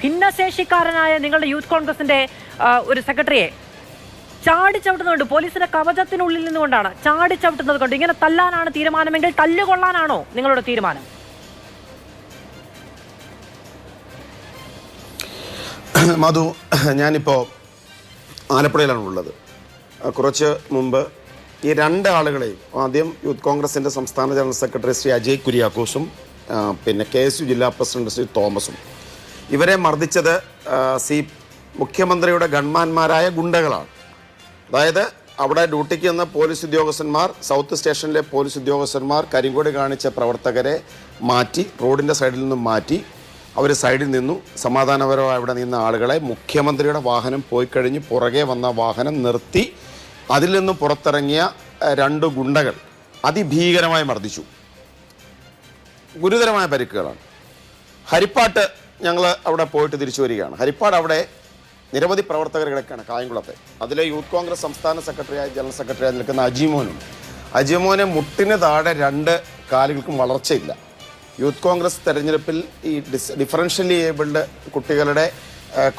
ഭിന്നശേഷിക്കാരനായ നിങ്ങളുടെ യൂത്ത് കോൺഗ്രസിന്റെ ഒരു സെക്രട്ടറിയെ ചാടി ചവിട്ടുന്നുണ്ട് പോലീസിന്റെ കവചത്തിനുള്ളിൽ നിന്നുകൊണ്ടാണ് ചാടി ചവിട്ടുന്നത് കൊണ്ട്. ഇങ്ങനെ തല്ലാനാണ് തീരുമാനമെങ്കിൽ തല്ലുകൊള്ളാനാണോ നിങ്ങളുടെ തീരുമാനം? മധു ഞാനിപ്പോൾ ആലപ്പുഴയിലാണ് ഉള്ളത്. കുറച്ച് മുമ്പ് ഈ രണ്ട് ആളുകളെയും ആദ്യം യൂത്ത് കോൺഗ്രസിന്റെ സംസ്ഥാന ജനറൽ സെക്രട്ടറി ശ്രീ അജയ് കുര്യാക്കോസും പിന്നെ കെ എസ് യു ജില്ലാ പ്രസിഡന്റ് ശ്രീ തോമസും ഇവരെ മർദ്ദിച്ചത് സി മുഖ്യമന്ത്രിയുടെ ഗൺമാന്മാരായ ഗുണ്ടകളാണ്. അതായത് അവിടെ ഡ്യൂട്ടിക്ക് വന്ന പോലീസ് ഉദ്യോഗസ്ഥന്മാർ സൗത്ത് സ്റ്റേഷനിലെ പോലീസ് ഉദ്യോഗസ്ഥന്മാർ കരിങ്കൊടി കാണിച്ച പ്രവർത്തകരെ മാറ്റി റോഡിന്റെ സൈഡിൽ നിന്നും മാറ്റി അവർ സൈഡിൽ നിന്നു സമാധാനപരമായി അവിടെ നിന്ന ആളുകളെ മുഖ്യമന്ത്രിയുടെ വാഹനം പോയി കഴിഞ്ഞ് പുറകെ വന്ന വാഹനം നിർത്തി അതിൽ നിന്നും പുറത്തിറങ്ങിയ രണ്ട് ഗുണ്ടകൾ അതിഭീകരമായി മർദ്ദിച്ചു. ഗുരുതരമായ പരിക്കുകളാണ്. ഹരിപ്പാട്ട് ഞങ്ങൾ അവിടെ പോയിട്ട് തിരിച്ചു വരികയാണ്. ഹരിപ്പാട് അവിടെ നിരവധി പ്രവർത്തകർ കിടക്കുകയാണ് കായംകുളത്തെ. അതിലെ യൂത്ത് കോൺഗ്രസ് സംസ്ഥാന സെക്രട്ടറിയായി ജനറൽ സെക്രട്ടറിയായി നിൽക്കുന്ന അജിമോനും അജിമോനെ മുട്ടിന് താഴെ രണ്ട് കാലുകൾക്കും വളർച്ചയില്ല. യൂത്ത് കോൺഗ്രസ് തെരഞ്ഞെടുപ്പിൽ ഈ ഡിസ് ഡിഫറൻഷ്യലി ഏബിൾഡ് കുട്ടികളുടെ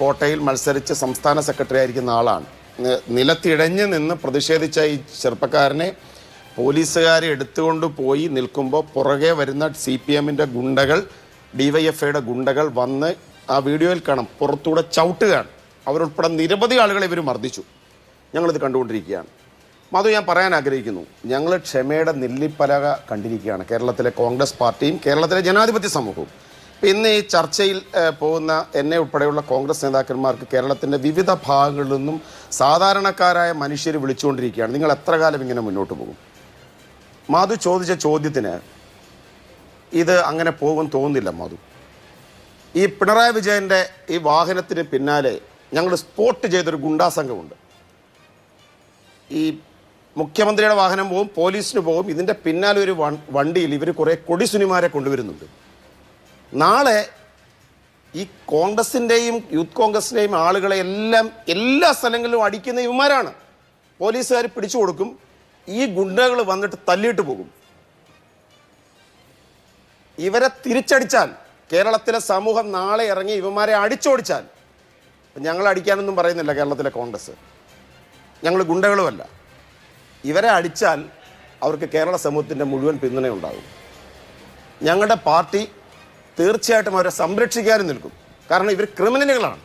കോട്ടയിൽ മത്സരിച്ച് സംസ്ഥാന സെക്രട്ടറി ആയിരിക്കുന്ന ആളാണ് നിലത്തിഴഞ്ഞ് നിന്ന് പ്രതിഷേധിച്ച ഈ ചെറുപ്പക്കാരനെ പോലീസുകാരെ എടുത്തുകൊണ്ട് പോയി നിൽക്കുമ്പോൾ പുറകെ വരുന്ന സി പി എമ്മിന്റെ ഗുണ്ടകൾ ഡിവൈഎഫ്ഐയുടെ ഗുണ്ടകൾ വന്ന് ആ വീഡിയോയിൽ കാണാം. പുറത്തൂടെ ചവിട്ടുകയാണ്. അവരുൾപ്പെടെ നിരവധി ആളുകളെ ഇവർ മർദ്ദിച്ചു. ഞങ്ങളിത് കണ്ടുകൊണ്ടിരിക്കുകയാണ്. മധു ഞാൻ പറയാൻ ആഗ്രഹിക്കുന്നു. ഞങ്ങൾ ക്ഷമയുടെ നെല്ലിപ്പലക കണ്ടിരിക്കുകയാണ് കേരളത്തിലെ കോൺഗ്രസ് പാർട്ടിയും കേരളത്തിലെ ജനാധിപത്യ സമൂഹവും. ഇന്ന് ഈ ചർച്ചയിൽ പോകുന്ന എന്നെ ഉൾപ്പെടെയുള്ള കോൺഗ്രസ് നേതാക്കന്മാർക്ക് കേരളത്തിന്റെ വിവിധ ഭാഗങ്ങളിൽ നിന്നും സാധാരണക്കാരായ മനുഷ്യർ വിളിച്ചുകൊണ്ടിരിക്കുകയാണ്. നിങ്ങൾ എത്ര കാലം ഇങ്ങനെ മുന്നോട്ട് പോകും? മാധു ചോദിച്ച ചോദ്യത്തിന് ഇത് അങ്ങനെ പോകും തോന്നുന്നില്ല മാധു. ഈ പിണറായി വിജയന്റെ ഈ വാഹനത്തിന് പിന്നാലെ ഞങ്ങൾ സ്പോട്ട് ചെയ്തൊരു ഗുണ്ടാ സംഘമുണ്ട് ഈ മുഖ്യമന്ത്രിയുടെ വാഹനം പോകും പോലീസിന് പോകും ഇതിന്റെ പിന്നാലെ ഒരു വണ്ടിയിൽ ഇവർ കുറേ കൊടിസുനിമാരെ കൊണ്ടുവരുന്നുണ്ട്. നാളെ ഈ കോൺഗ്രസിന്റെയും യൂത്ത് കോൺഗ്രസിന്റെയും ആളുകളെ എല്ലാം എല്ലാ സ്ഥലങ്ങളിലും അടിക്കുന്ന ഇവന്മാരാണ്. പോലീസുകാർ പിടിച്ചു കൊടുക്കും ഈ ഗുണ്ടകൾ വന്നിട്ട് തല്ലിയിട്ട് പോകും. ഇവരെ തിരിച്ചടിച്ചാൽ കേരളത്തിലെ സമൂഹം നാളെ ഇറങ്ങി ഇവന്മാരെ അടിച്ചോടിച്ചാൽ ഞങ്ങൾ അടിക്കാനൊന്നും പറയുന്നില്ല കേരളത്തിലെ കോൺഗ്രസ്. ഞങ്ങൾ ഗുണ്ടകളുമല്ല. ഇവരെ അടിച്ചാൽ അവർക്ക് കേരള സമൂഹത്തിന്റെ മുഴുവൻ പിന്തുണയുണ്ടാകും ഞങ്ങളുടെ പാർട്ടി തീർച്ചയായിട്ടും അവരെ സംരക്ഷിക്കാനും നിൽക്കും. കാരണം ഇവർ ക്രിമിനലുകളാണ്.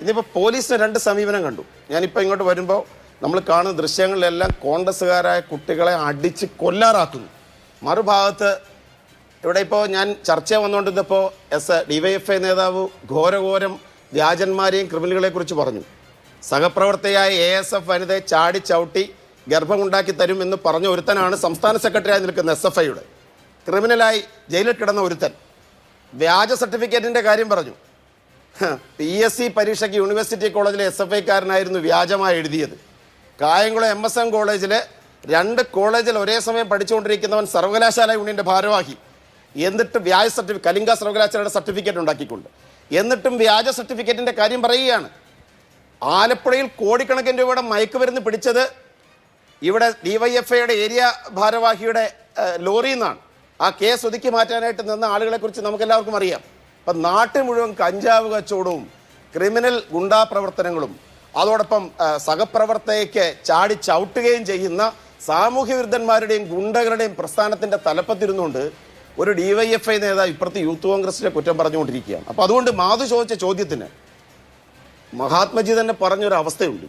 ഇന്നിപ്പോൾ പോലീസിന് രണ്ട് സമീപനം കണ്ടു. ഞാനിപ്പോൾ ഇങ്ങോട്ട് വരുമ്പോൾ നമ്മൾ കാണുന്ന ദൃശ്യങ്ങളിലെല്ലാം കോൺഗ്രസ്സുകാരായ കുട്ടികളെ അടിച്ച് കൊല്ലാറാക്കുന്നു. മറുഭാഗത്ത് ഇവിടെ ഇപ്പോൾ ഞാൻ ചർച്ച വന്നുകൊണ്ടിരുന്നപ്പോൾ എസ് ഡിവൈഎഫ്ഐ നേതാവ് ഘോരഘോരം വ്യാജന്മാരെയും ക്രിമിനലുകളെ കുറിച്ച് പറഞ്ഞു. സഹപ്രവർത്തകയായ എ എസ് എഫ് വനിതയെ ചാടി ചവിട്ടി ഗർഭമുണ്ടാക്കി തരും എന്ന് പറഞ്ഞ ഒരുത്തനാണ് സംസ്ഥാന സെക്രട്ടറിയായി നിൽക്കുന്ന എസ് എഫ് ഐയുടെ ക്രിമിനലായി ജയിലിൽ കിടന്ന ഒരുത്തൻ. വ്യാജ സർട്ടിഫിക്കറ്റിന്റെ കാര്യം പറഞ്ഞു. പി എസ് സി പരീക്ഷയ്ക്ക് യൂണിവേഴ്സിറ്റി കോളേജിലെ എസ് എഫ് ഐക്കാരനായിരുന്നു വ്യാജമായി എഴുതിയത്. കായംകുളം എം എസ് എം കോളേജിലെ രണ്ട് കോളേജിൽ ഒരേ സമയം പഠിച്ചുകൊണ്ടിരിക്കുന്നവൻ സർവകലാശാല യൂണിയന്റെ ഭാരവാഹി. എന്നിട്ട് വ്യാജ സർട്ടിഫിക്കറ്റ് കലിംഗ സർവകലാശാലയുടെ സർട്ടിഫിക്കറ്റ് ഉണ്ടാക്കിക്കൊണ്ട്. എന്നിട്ടും വ്യാജ സർട്ടിഫിക്കറ്റിന്റെ കാര്യം പറയുകയാണ്. ആലപ്പുഴയിൽ കോടിക്കണക്കിന് രൂപയുടെ മയക്കുമരുന്ന് പിടിച്ചത് ഇവിടെ ഡിവൈഎഫ്ഐയുടെ ഏരിയ ഭാരവാഹിയുടെ ലോറിയിൽ നിന്നാണ് ആ കേസ് ഒതുക്കി മാറ്റാനായിട്ട് നിന്ന ആളുകളെക്കുറിച്ച് നമുക്ക് എല്ലാവർക്കും അറിയാം. അപ്പം നാട്ടിൽ മുഴുവൻ കഞ്ചാവ് കച്ചവടവും ക്രിമിനൽ ഗുണ്ടാ പ്രവർത്തനങ്ങളും അതോടൊപ്പം സഹപ്രവർത്തകയ്ക്ക് ചാടി ചവിട്ടുകയും ചെയ്യുന്ന സാമൂഹ്യ വിരുദ്ധന്മാരുടെയും ഗുണ്ടകളുടെയും പ്രസ്ഥാനത്തിന്റെ തലപ്പത്തിരുന്നുകൊണ്ട് ഒരു ഡിവൈഎഫ്ഐ നേതാവ് ഇപ്പുറത്ത് യൂത്ത് കോൺഗ്രസിനെ കുറ്റം പറഞ്ഞുകൊണ്ടിരിക്കുകയാണ്. അപ്പോൾ അതുകൊണ്ട് മാധു ചോദിച്ച ചോദ്യത്തിന് മഹാത്മജി തന്നെ പറഞ്ഞൊരു അവസ്ഥയുണ്ട്.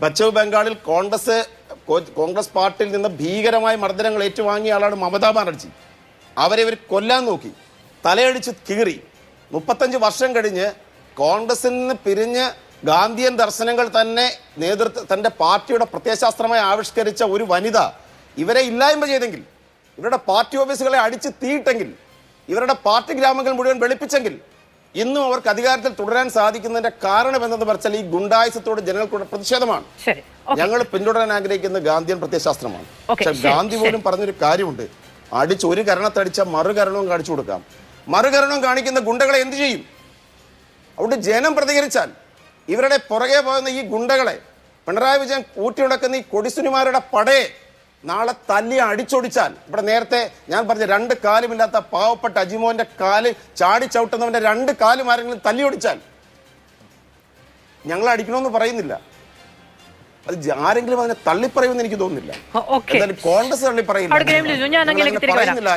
പശ്ചിമ ബംഗാളിൽ കോൺഗ്രസ് കോൺഗ്രസ് പാർട്ടിയിൽ നിന്ന് ഭീകരമായ മർദ്ദനങ്ങൾ ഏറ്റുവാങ്ങിയ ആളാണ് മമതാ ബാനർജി. അവരെ ഇവർ കൊല്ലാൻ നോക്കി തലയടിച്ച് കീറി. മുപ്പത്തഞ്ച് വർഷം കഴിഞ്ഞ് കോൺഗ്രസിൽ നിന്ന് പിരിഞ്ഞ് ഗാന്ധിയൻ ദർശനങ്ങൾ തന്നെ നേതൃത്വ തന്റെ പാർട്ടിയുടെ പ്രത്യയശാസ്ത്രമായി ആവിഷ്കരിച്ച ഒരു വനിത ഇവരെ ഇല്ലായ്മ ചെയ്തെങ്കിൽ ഇവരുടെ പാർട്ടി ഓഫീസുകളെ അടിച്ച് തീയിട്ടെങ്കിൽ ഇവരുടെ പാർട്ടി ഗ്രാമങ്ങൾ മുഴുവൻ വെളുപ്പിച്ചെങ്കിൽ ഇന്നും അവർക്ക് അധികാരത്തിൽ തുടരാൻ സാധിക്കുന്നതിന്റെ കാരണം എന്തെന്ന് പറഞ്ഞാൽ ഈ ഗുണ്ടായുസത്തോട് ജനങ്ങൾക്കുള്ള പ്രതിഷേധമാണ്. ഞങ്ങൾ പിന്തുടരാൻ ആഗ്രഹിക്കുന്ന ഗാന്ധിയൻ പ്രത്യയശാസ്ത്രമാണ്. പക്ഷെ ഗാന്ധി പോലും പറഞ്ഞൊരു കാര്യമുണ്ട്. അടിച്ച് ഒരു കരണത്തടിച്ച മറുകരണവും കാണിച്ചു കൊടുക്കാം. മറുകരണവും കാണിക്കുന്ന ഗുണ്ടകളെ എന്ത് ചെയ്യും? അവിടെ ജനം പ്രതികരിച്ചാൽ ഇവരുടെ പുറകെ പോകുന്ന ഈ ഗുണ്ടകളെ പിണറായി വിജയൻ കൂട്ടിയുടക്കുന്ന ഈ കൊടിസുനിമാരുടെ പടയെ നാളെ തല്ലി അടിച്ചൊടിച്ചാൽ. ഇവിടെ നേരത്തെ ഞാൻ പറഞ്ഞ രണ്ട് കാലുമില്ലാത്ത പാവപ്പെട്ട അജിമോന്റെ കാൽ ചാടി ചവിട്ടുന്നവന്റെ രണ്ട് കാലും ആരെങ്കിലും തല്ലി ഒടിച്ചാൽ. ഞങ്ങൾ അടിക്കണമെന്ന് പറയുന്നില്ല. അത് ആരെങ്കിലും അതിനെ തള്ളിപ്പറയുമെന്ന് എനിക്ക് തോന്നുന്നില്ല. കോൺഗ്രസ് തള്ളിപ്പറയില്ല. പറയുന്നില്ല.